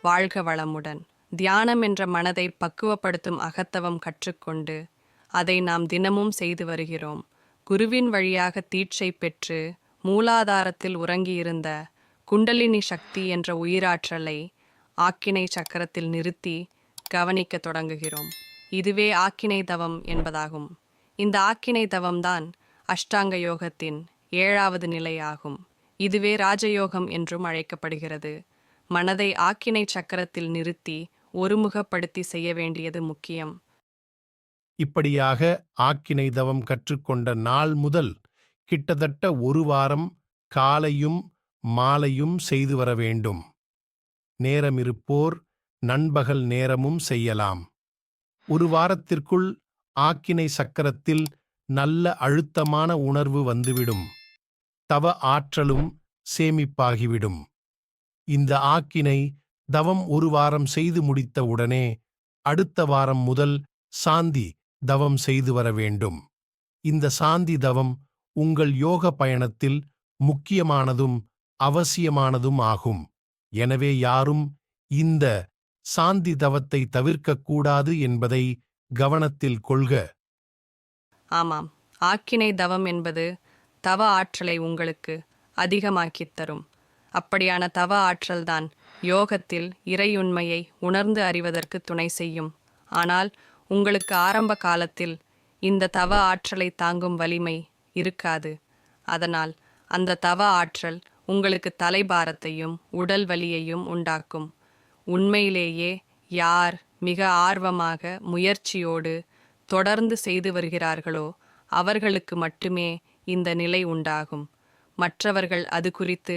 வாழ்க வளமுடன். தியானம் என்ற மனதை பக்குவப்படுத்தும் அகத்தவம் கற்றுக்கொண்டு அதை நாம் தினமும் செய்து வருகிறோம். குருவின் வழியாக தீட்சை பெற்று மூலாதாரத்தில் உறங்கியிருந்த குண்டலினி சக்தி என்ற உயிராற்றலை ஆக்கினை சக்கரத்தில் நிறுத்தி கவனிக்க தொடங்குகிறோம். இதுவே ஆக்கினை தவம் என்பதாகும். இந்த ஆக்கினை தவம்தான் அஷ்டாங்க யோகத்தின் ஏழாவது நிலையாகும். இதுவே ராஜயோகம் என்றும் அழைக்கப்படுகிறது. மனதை ஆக்கினை சக்கரத்தில் நிறுத்தி ஒருமுகப்படுத்தி செய்ய வேண்டியது முக்கியம். இப்படியாக ஆக்கினை தவம் கற்றுக்கொண்ட நாள் முதல் கிட்டத்தட்ட ஒரு வாரம் காலையும் மாலையும் செய்து வர வேண்டும். நேரமிருப்போர் நண்பகல் நேரமும் செய்யலாம். ஒரு வாரத்திற்குள் ஆக்கினை சக்கரத்தில் நல்ல அழுத்தமான உணர்வு வந்துவிடும். தவ ஆற்றலும் சேமிப்பாகிவிடும். இந்த ஆக்கினை தவம் ஒரு வாரம் செய்து முடித்த உடனே அடுத்த வாரம் முதல் சாந்தி தவம் செய்து வர வேண்டும். இந்த சாந்தி தவம் உங்கள் யோக பயணத்தில் முக்கியமானதும் அவசியமானதும் ஆகும். எனவே யாரும் இந்த சாந்தி தவத்தை தவிர்க்கக்கூடாது என்பதை கவனத்தில் கொள்க. ஆமாம். ஆக்கினை தவம் என்பது தவ ஆற்றலை உங்களுக்கு அதிகமாக்கித் தரும். அப்படியான தவ ஆற்றல்தான் யோகத்தில் இறையுண்மையை உணர்ந்து அறிவதற்கு துணை செய்யும். ஆனால் உங்களுக்கு ஆரம்ப காலத்தில் இந்த தவ ஆற்றலை தாங்கும் வலிமை இருக்காது. அதனால் அந்த தவ ஆற்றல் உங்களுக்கு தலைபாரத்தையும் உடல் வலியையும் உண்டாக்கும். உண்மையிலேயே யார் மிக ஆர்வமாக முயற்சியோடு தொடர்ந்து செய்து வருகிறார்களோ அவர்களுக்கு மட்டுமே இந்த நிலை உண்டாகும். மற்றவர்கள் அது குறித்து